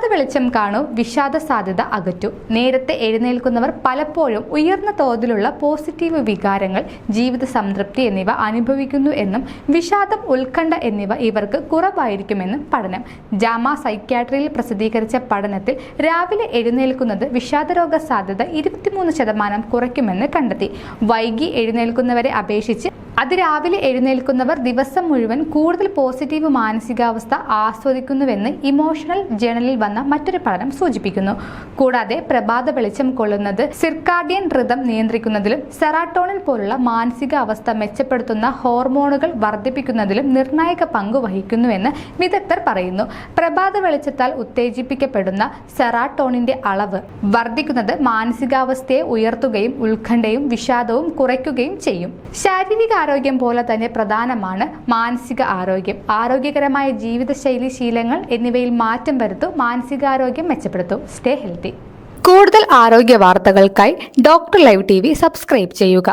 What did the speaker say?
പ്രഭാത വെളിച്ചം കാണൂ വിഷാദ സാധ്യത അകറ്റൂ. നേരത്തെ എഴുന്നേൽക്കുന്നവർ പലപ്പോഴും ഉയർന്ന തോതിലുള്ള പോസിറ്റീവ് വികാരങ്ങൾ ജീവിത സംതൃപ്തി എന്നിവ അനുഭവിക്കുന്നു എന്നും വിഷാദം ഉത്കണ്ഠ എന്നിവ ഇവർക്ക് കുറവായിരിക്കുമെന്നും പഠനം. ജാമ സൈക്യാട്രിയിൽ പ്രസിദ്ധീകരിച്ച പഠനത്തിൽ രാവിലെ എഴുന്നേൽക്കുന്നത് വിഷാദരോഗ സാധ്യത ഇരുപത്തിമൂന്ന് ശതമാനം കുറയ്ക്കുമെന്ന് കണ്ടെത്തി. വൈകി എഴുന്നേൽക്കുന്നവരെ അപേക്ഷിച്ച് അതിരാവിലെ എഴുന്നേൽക്കുന്നവർ ദിവസം മുഴുവൻ കൂടുതൽ പോസിറ്റീവ് മാനസികാവസ്ഥ ആസ്വദിക്കുന്നുവെന്ന് ഇമോഷണൽ ജേണലിൽ വന്ന മറ്റൊരു പഠനം സൂചിപ്പിക്കുന്നു. കൂടാതെ പ്രഭാത വെളിച്ചം കൊള്ളുന്നത് സിർക്കാഡിയൻ ഋതം നിയന്ത്രിക്കുന്നതിലും സെറാട്ടോണിൽ പോലുള്ള മാനസികാവസ്ഥ മെച്ചപ്പെടുത്തുന്ന ഹോർമോണുകൾ വർദ്ധിപ്പിക്കുന്നതിലും നിർണായക പങ്ക് വഹിക്കുന്നുവെന്ന് വിദഗ്ധർ പറയുന്നു. പ്രഭാത വെളിച്ചത്താൽ ഉത്തേജിപ്പിക്കപ്പെടുന്ന സെറാട്ടോണിന്റെ അളവ് വർദ്ധിക്കുന്നത് മാനസികാവസ്ഥയെ ഉയർത്തുകയും ഉത്കണ്ഠയും വിഷാദവും കുറയ്ക്കുകയും ചെയ്യും. ശാരീരിക ആരോഗ്യം പോലെ തന്നെ പ്രധാനമാണ് മാനസിക ആരോഗ്യം. ആരോഗ്യകരമായ ജീവിതശൈലി ശീലങ്ങൾ എന്നിവയിൽ മാറ്റം വരുത്തൂ മാനസികാരോഗ്യം മെച്ചപ്പെടുത്തും. സ്റ്റേ ഹെൽത്തി കൂടുതൽ ആരോഗ്യ വാർത്തകൾക്കായി ഡോക്ടർ ലൈവ് ടി സബ്സ്ക്രൈബ് ചെയ്യുക.